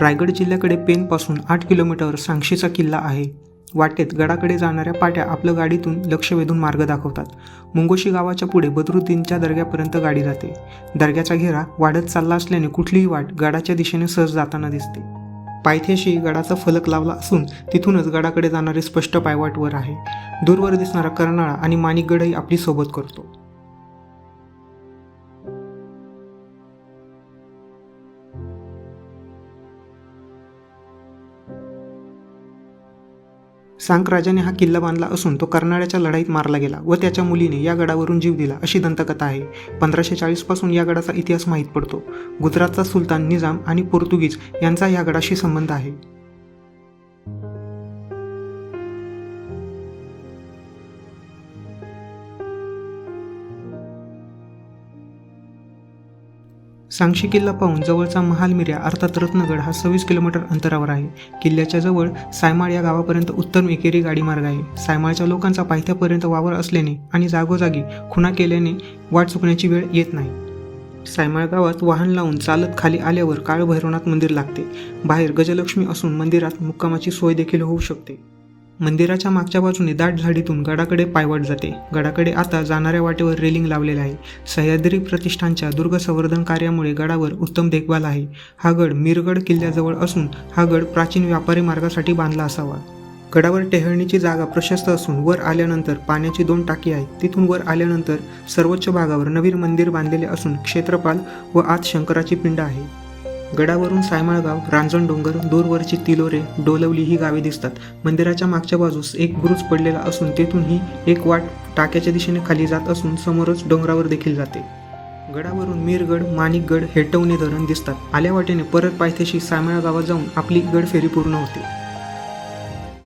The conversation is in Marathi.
रायगड जिल्ह्याकडे पेनपासून आठ किलोमीटरवर सांगशीचा किल्ला आहे. वाटेत गडाकडे जाणाऱ्या पाट्या आपलं गाडीतून लक्ष वेधून मार्ग दाखवतात. मुंगोशी गावाच्या पुढे बदरुद्दीनच्या दर्ग्यापर्यंत गाडी जाते. दर्ग्याचा घेरा वाढत चालला असल्याने कुठलीही वाट गडाच्या दिशेने सहज जाताना दिसते. पायथ्याशी गडाचा फलक लावला असून तिथूनच गडाकडे जाणारे स्पष्ट पायवाट वर आहे. दूरवर दिसणारा कर्नाळा आणि माणिकगडही आपली सोबत करतो. सांक राजाने हा किल्ला बांधला असून तो कर्नाळ्याच्या लढाईत मारला गेला व त्याच्या मुलीने या गडावरून जीव दिला अशी दंतकथा आहे. पंधराशे चाळीसपासून या गडाचा इतिहास माहीत पडतो. गुजरातचा सुलतान निजाम आणि पोर्तुगीज यांचा या गडाशी संबंध आहे. सांगशी किल्ला पाहून जवळचा महालमिऱ्या अर्थात रत्नगड हा सव्वीस किलोमीटर अंतरावर आहे. किल्ल्याच्या जवळ सायमाळ या गावापर्यंत उत्तम एकेरी गाडी मार्ग आहे. सायमाळच्या लोकांचा पायथ्यापर्यंत वावर असल्याने आणि जागोजागी खुणा केल्याने वाट चुकण्याची वेळ येत नाही. सायमाळ गावात वाहन लावून चालत खाली आल्यावर काळभैरवनाथ मंदिर लागते. बाहेर गजलक्ष्मी असून मंदिरात मुक्कामाची सोय देखील होऊ शकते. मंदिराच्या मागच्या बाजूने दाट झाडीतून गडाकडे पायवाट जाते. गडाकडे आता जाणाऱ्या वाटेवर रेलिंग लावलेले आहे. सह्याद्री प्रतिष्ठानच्या दुर्ग संवर्धन कार्यामुळे गडावर उत्तम देखभाल आहे. हा गड मिरगड किल्ल्याजवळ असून हा गड प्राचीन व्यापारी मार्गासाठी बांधला असावा. गडावर टेहळणीची जागा प्रशस्त असून वर आल्यानंतर पाण्याची दोन टाकी आहेत. तिथून वर आल्यानंतर सर्वोच्च भागावर नवीन मंदिर बांधलेले असून क्षेत्रपाल व आत शंकराची पिंड आहे. गडावरून सायमाळगाव रांजण डोंगर दूरवरची तिलोरे डोलवली ही गावे दिसतात. मंदिराच्या मागच्या बाजूस एक बुरुज पडलेला असून तेथूनही एक वाट टाक्याच्या दिशेने खाली जात असून समोरच डोंगरावर देखील जाते. गडावरून मीरगड माणिकगड हेटवणे धरण दिसतात. आल्या वाटेने परत पायथ्याशी सायमाळ गावात जाऊन आपली गड फेरी पूर्ण होते.